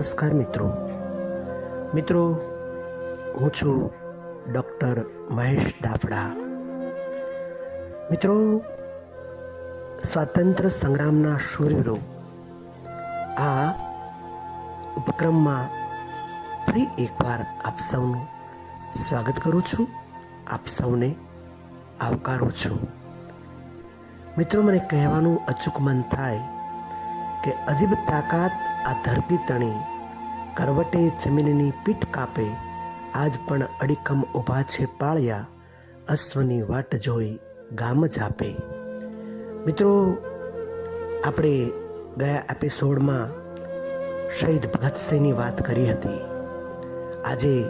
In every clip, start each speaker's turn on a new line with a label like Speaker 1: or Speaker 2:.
Speaker 1: નમસ્કાર મિત્રો. મિત્રો, હું છું ડૉક્ટર મહેશ દાફડા. મિત્રો સ્વાતંત્ર્ય સંગ્રામના શૂરવીરો આ ઉપક્રમમાં ફરી એકવાર આપ સૌનું સ્વાગત કરું છું, આપ સૌને આવકારું છું. મિત્રો, મને કહેવાનું અચૂક મન થાય કે અજીબ તાકાત આ ધરતી તણી. કરવટે જમીનની પીઠ કાપે. આજ પણ અડીકમ ઊભા છે પાળ્યા. અશ્વની વાટ જોઈ ગામ જ આપે મિત્રો, આપણે ગયા એપિસોડમાં શહીદ ભગતસિંહની વાત કરી હતી. આજે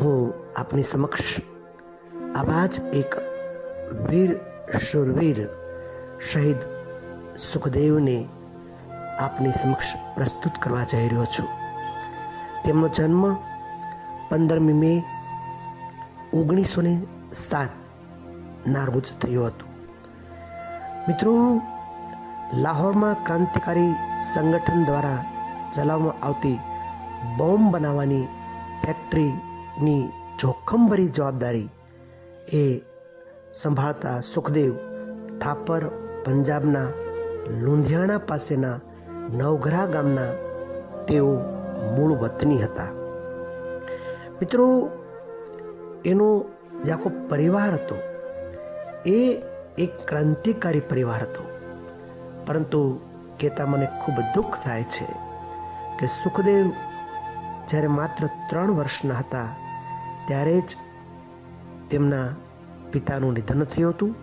Speaker 1: હું આપની સમક્ષ આવા જ એક વીર શુરવીર શહીદ સુખદેવને આપની સમક્ષ પ્રસ્તુત કરવા જઈ રહ્યો છું. તેમનો જન્મ પંદરમી મે ઓગણીસો ને સાતના રોજ થયો હતો. મિત્રો, લાહોરમાં ક્રાંતિકારી સંગઠન દ્વારા ચલાવવામાં આવતી બોમ્બ બનાવવાની ફેક્ટરીની જોખમભરી જવાબદારી એ સંભાળતા સુખદેવ થાપર પંજાબના લુંધિયાણા પાસેના નવઘરા ગામના તેઓ મૂળ વતની હતા. મિત્રો, એનો જે આખો પરિવાર હતો, એ એક ક્રાંતિકારી પરિવાર હતો. પરંતુ કહેતા મને ખૂબ દુઃખ થાય છે કે સુખદેવ જ્યારે માત્ર ત્રણ વર્ષના હતા, ત્યારે જ તેમના પિતાનું નિધન થયું હતું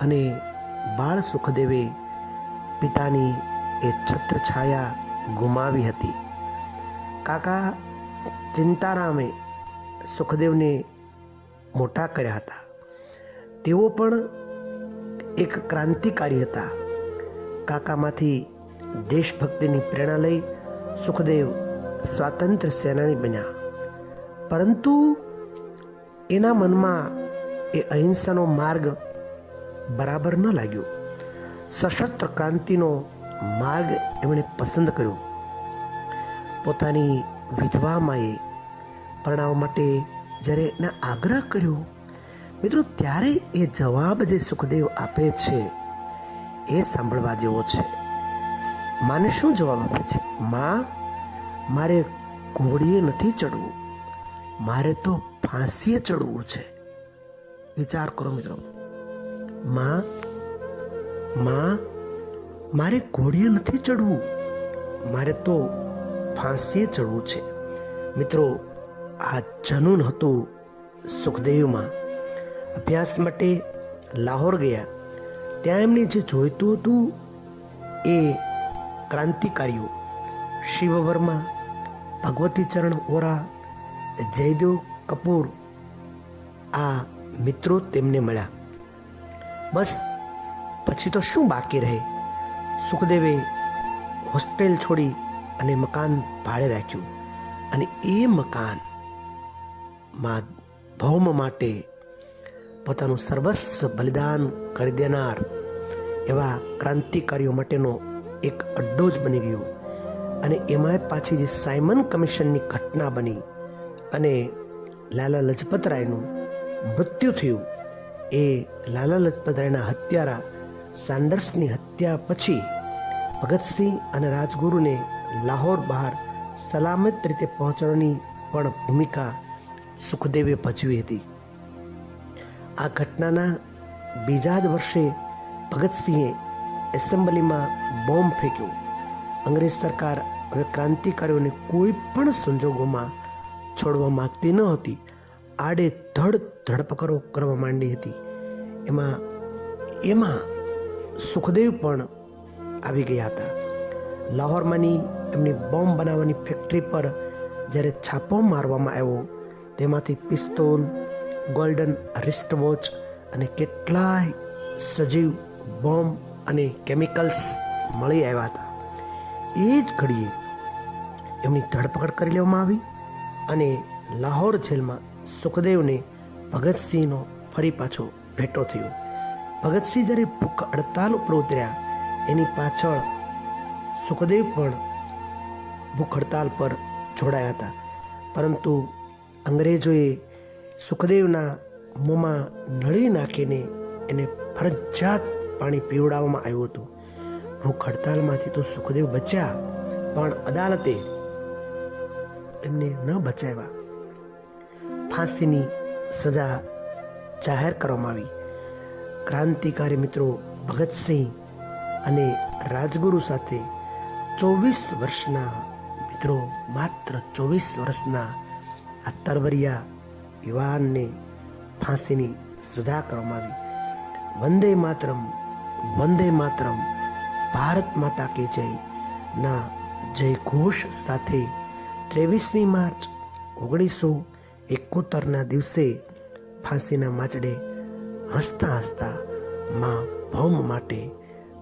Speaker 1: અને બાળ સુખદેવે પિતાની એ છત્રછાયા ગુમાવી હતી. કાકા ચિંતારામે સુખદેવને મોટા કર્યા હતા. તેઓ પણ એક ક્રાંતિકારી હતા. કાકામાંથી દેશભક્તિની પ્રેરણા લઈ સુખદેવ સ્વાતંત્ર્ય સેનાની બન્યા. પરંતુ એના મનમાં એ અહિંસાનો માર્ગ બરાબર ન લાગ્યો. સશસ્ત્ર ક્રાંતિનો માર્ગ એમણે પસંદ કર્યો. પોતાની વિધવા માએ પરણાવવા માટે જ્યારે એને આગ્રહ કર્યો, મિત્રો, ત્યારે એ જવાબ જે સુખદેવ આપે છે, એ સાંભળવા જેવો છે. માને શું જવાબ આપે છે? માં, મારે ઘોડીએ નથી ચડવું. મારે તો ફાંસીએ ચડવું છે. વિચાર કરો મિત્રો. માં માં મારે ઘોડીએ નથી ચડવું મારે તો ફાંસીએ ચડવું છે. મિત્રો, આ જનૂન હતું સુખદેવમાં. અભ્યાસ માટે લાહોર ગયા. ત્યાં એમને જે જોઈતું હતું એ ક્રાંતિકારીઓ. શિવ વર્મા ભગવતી ચરણ, ઓરા, જયદેવ કપૂર, આ મિત્રો તેમને મળ્યા. બસ, પછી તો શું બાકી રહે? સુખદેવે હોસ્ટેલ છોડી અને મકાન ભાડે રાખ્યું. અને એ મકાનમાં ભૌમ માટે પોતાનું સર્વસ્વ બલિદાન કરી દેનાર એવા ક્રાંતિકારીઓ માટેનો એક અડ્ડો જ બની ગયો. અને એમાં પાછી જે સાયમન કમિશનની ઘટના બની અને લાલા લજપત રાયનું મૃત્યુ થયું, એ લાલા લજપત રાયના હત્યારા સાન્ડર્સની હત્યા પછી ભગતસિંહ અને રાજગુરુને લાહોર બહાર સલામત રીતે પહોંચવાની પણ ભૂમિકા સુખદેવે ભજવી હતી. આ ઘટનાના બીજા જ વર્ષે ભગતસિંહે એસેમ્બલીમાં બોમ્બ ફેંક્યો. અંગ્રેજ સરકાર હવે ક્રાંતિકારીઓને કોઈ પણ સંજોગોમાં છોડવા માગતી ન હતી. આડે ધડ ધડપકડો કરવા માંડી હતી. એમાં એમાં સુખદેવ પણ આવી ગયા હતા. લાહોરમાંની એમની બોમ્બ બનાવવાની ફેક્ટરી પર જ્યારે છાપો મારવામાં આવ્યો, તેમાંથી પિસ્તોલ, ગોલ્ડન રિસ્ટ વોચ અને કેટલાય સજીવ બોમ્બ અને કેમિકલ્સ મળી આવ્યા હતા. એ જ ઘડીએ એમની ધરપકડ કરી લેવામાં આવી અને લાહોર જેલમાં સુખદેવને ભગતસિંહનો ફરી પાછો ભેટો થયો. ભગતસિંહ જ્યારે ભૂખ હડતાલ ઉપર ઉતર્યા એની પાછળ સુખદેવ પણ ભૂખ હડતાલ પર જોડાયા હતા. પરંતુ અંગ્રેજોએ સુખદેવના મોંમાં નળી નાખીને એને ફરજિયાત પાણી પીવડાવવામાં આવ્યું હતું. ભૂખ હડતાલમાંથી તો સુખદેવ બચ્યા, પણ અદાલતે એમને ન બચાવ્યા. ફાંસીની સજા જાહેર કરવામાં આવી. ક્રાંતિકારી મિત્રો ભગતસિંહ અને રાજગુરુ સાથે ચોવીસ વર્ષના મિત્રો માત્ર ચોવીસ વર્ષના આ તરવરિયા યુવાનને ફાંસીની સજા કરવામાં આવી. વંદે માતરમ વંદે માતરમ, ભારત માતા કે જય. ના જય ઘોષ સાથે ત્રેવીસમી માર્ચ ઓગણીસો એકોતરના દિવસે ફાંસીના માચડે હસતા હસતા માં ભૌમ માટે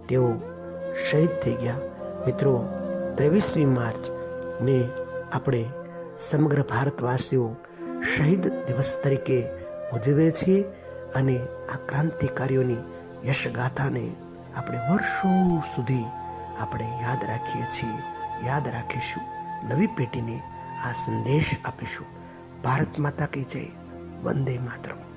Speaker 1: તેઓ શહીદ થઈ ગયા. મિત્રો, ત્રેવીસમી માર્ચ ને આપણે સમગ્ર ભારતવાસીઓ શહીદ દિવસ તરીકે ઉજવીએ છીએ અને આ ક્રાંતિકારીઓની યશગાથાને આપણે વર્ષો સુધી આપણે યાદ રાખીએ છીએ. યાદ રાખીશું. નવી પેઢીને આ સંદેશ આપીશું. ભારત માતા કી જય. વંદે માતરમ.